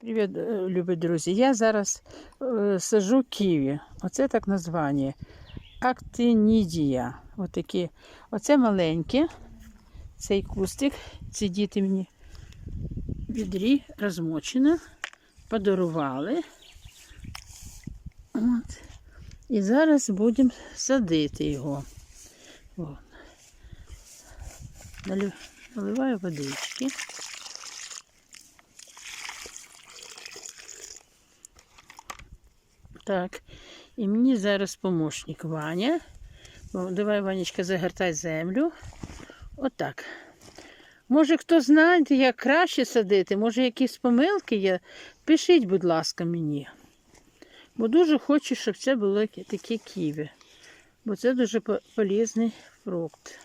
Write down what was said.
Привіт, е, любі друзі. Я зараз е, сажу ківі. Оце так названня. Актинідія. Отакі. Оце маленьке. Цей кустик. Ці діти мені відрі розмочено. Подарували. От. І зараз будемо садити його. О. Налив- Наливаю водички. Так. І мені зараз помощник Ваня. Давай, Ванечка, загортай землю. Отак. Може, хто знає, як краще садити, може, якісь помилки є, пишіть, будь ласка, мені. Бо дуже хочу, щоб це було такі ківі. Бо це дуже по- полезний фрукт.